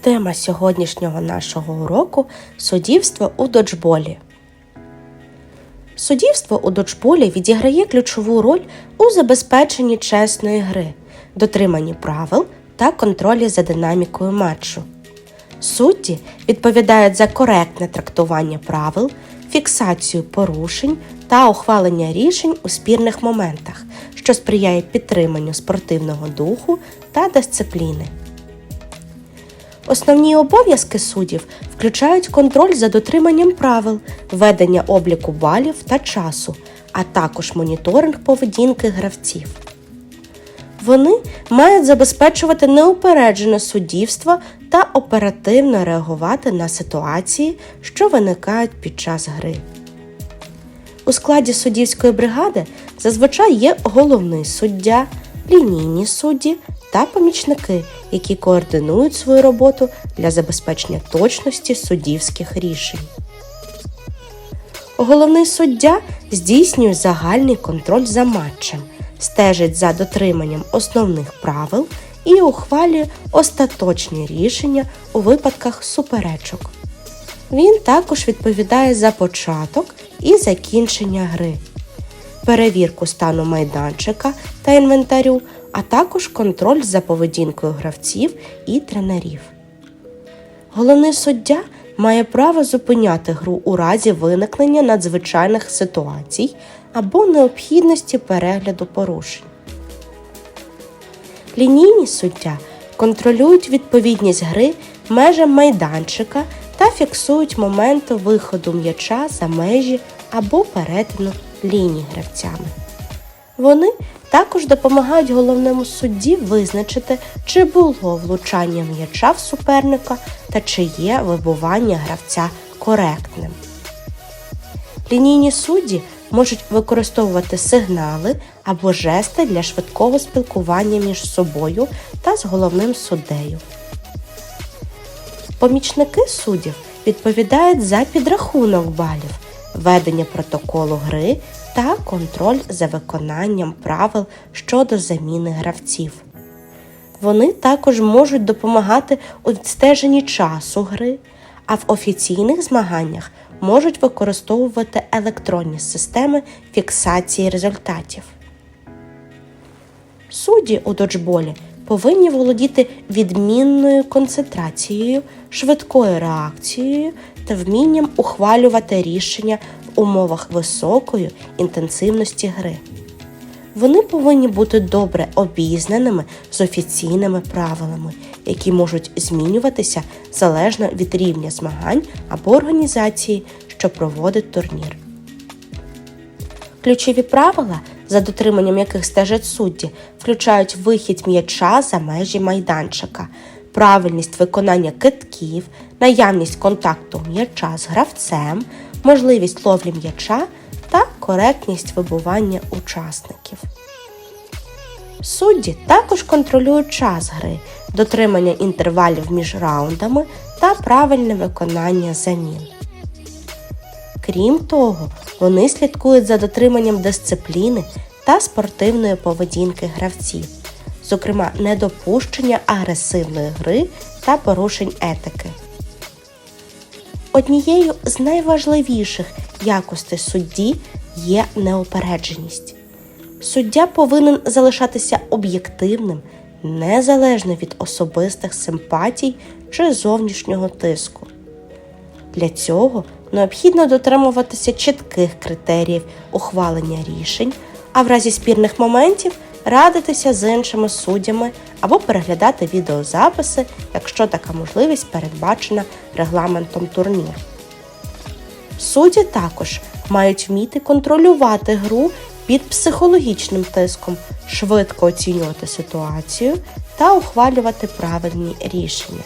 Тема сьогоднішнього нашого уроку суддівство у доджболі. Суддівство у доджболі відіграє ключову роль у забезпеченні чесної гри, дотриманні правил та контролі за динамікою матчу. Судді відповідають за коректне трактування правил, фіксацію порушень та ухвалення рішень у спірних моментах, що сприяє підтриманню спортивного духу та дисципліни. Основні обов'язки суддів включають контроль за дотриманням правил, ведення обліку балів та часу, а також моніторинг поведінки гравців. Вони мають забезпечувати неупереджене суддівство та оперативно реагувати на ситуації, що виникають під час гри. У складі суддівської бригади зазвичай є головний суддя, лінійні судді та помічники, які координують свою роботу для забезпечення точності суддівських рішень. Головний суддя здійснює загальний контроль за матчем, стежить за дотриманням основних правил і ухвалює остаточні рішення у випадках суперечок. Він також відповідає за початок і закінчення гри, перевірку стану майданчика та інвентарю, а також контроль за поведінкою гравців і тренерів. Головний суддя має право зупиняти гру у разі виникнення надзвичайних ситуацій або необхідності перегляду порушень. Лінійні суддя контролюють відповідність гри межам майданчика та фіксують моменти виходу м'яча за межі або перетину ліній гравцями. Вони також допомагають головному судді визначити, чи було влучання м'яча в суперника та чи є вибування гравця коректним. Лінійні судді можуть використовувати сигнали або жести для швидкого спілкування між собою та з головним суддею. Помічники суддів відповідають за підрахунок балів, ведення протоколу гри та контроль за виконанням правил щодо заміни гравців. Вони також можуть допомагати у відстеженні часу гри, а в офіційних змаганнях можуть використовувати електронні системи фіксації результатів. Судді у доджболі повинні володіти відмінною концентрацією, швидкою реакцією та вмінням ухвалювати рішення умовах високої інтенсивності гри. Вони повинні бути добре обізнаними з офіційними правилами, які можуть змінюватися залежно від рівня змагань або організації, що проводить турнір. Ключові правила, за дотриманням яких стежать судді, включають вихід м'яча за межі майданчика, правильність виконання китків, наявність контакту м'яча з гравцем, можливість ловлі м'яча та коректність вибування учасників. Судді також контролюють час гри, дотримання інтервалів між раундами та правильне виконання замін. Крім того, вони слідкують за дотриманням дисципліни та спортивної поведінки гравців, зокрема недопущення агресивної гри та порушень етики. Однією з найважливіших якостей судді є неупередженість. Суддя повинен залишатися об'єктивним незалежно від особистих симпатій чи зовнішнього тиску. Для цього необхідно дотримуватися чітких критеріїв ухвалення рішень, а в разі спірних моментів радитися з іншими суддями або переглядати відеозаписи, якщо така можливість передбачена регламентом турніру. Судді також мають вміти контролювати гру під психологічним тиском, швидко оцінювати ситуацію та ухвалювати правильні рішення.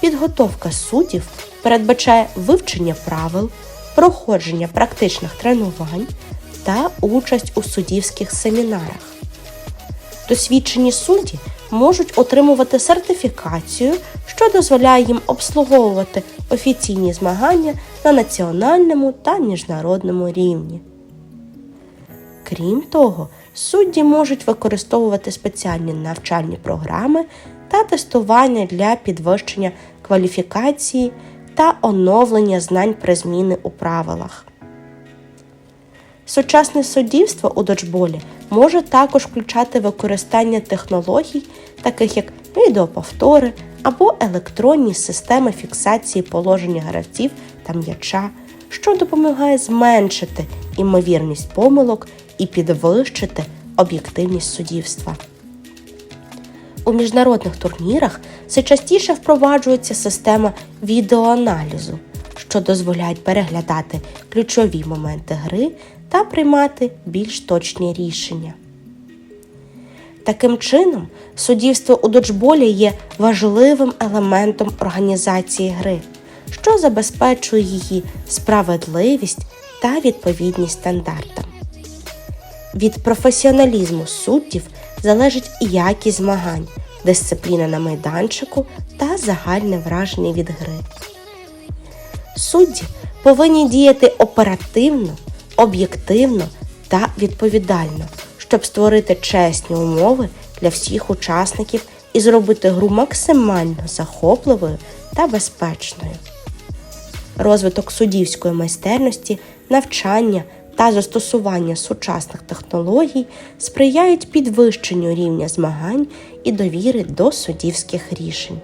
Підготовка суддів передбачає вивчення правил, проходження практичних тренувань та участь у суддівських семінарах. Досвідчені судді можуть отримувати сертифікацію, що дозволяє їм обслуговувати офіційні змагання на національному та міжнародному рівні. Крім того, судді можуть використовувати спеціальні навчальні програми та тестування для підвищення кваліфікації та оновлення знань при зміни у правилах. Сучасне суддівство у доджболі може також включати використання технологій, таких як відеоповтори або електронні системи фіксації положення гравців та м'яча, що допомагає зменшити імовірність помилок і підвищити об'єктивність суддівства. У міжнародних турнірах все частіше впроваджується система відеоаналізу, що дозволяє переглядати ключові моменти гри та приймати більш точні рішення. Таким чином, суддівство у доджболі є важливим елементом організації гри, що забезпечує її справедливість та відповідність стандартам. Від професіоналізму суддів залежить і якість змагань, дисципліна на майданчику та загальне враження від гри. Судді повинні діяти оперативно, об'єктивно та відповідально, щоб створити чесні умови для всіх учасників і зробити гру максимально захопливою та безпечною. Розвиток суддівської майстерності, навчання та застосування сучасних технологій сприяють підвищенню рівня змагань і довіри до суддівських рішень.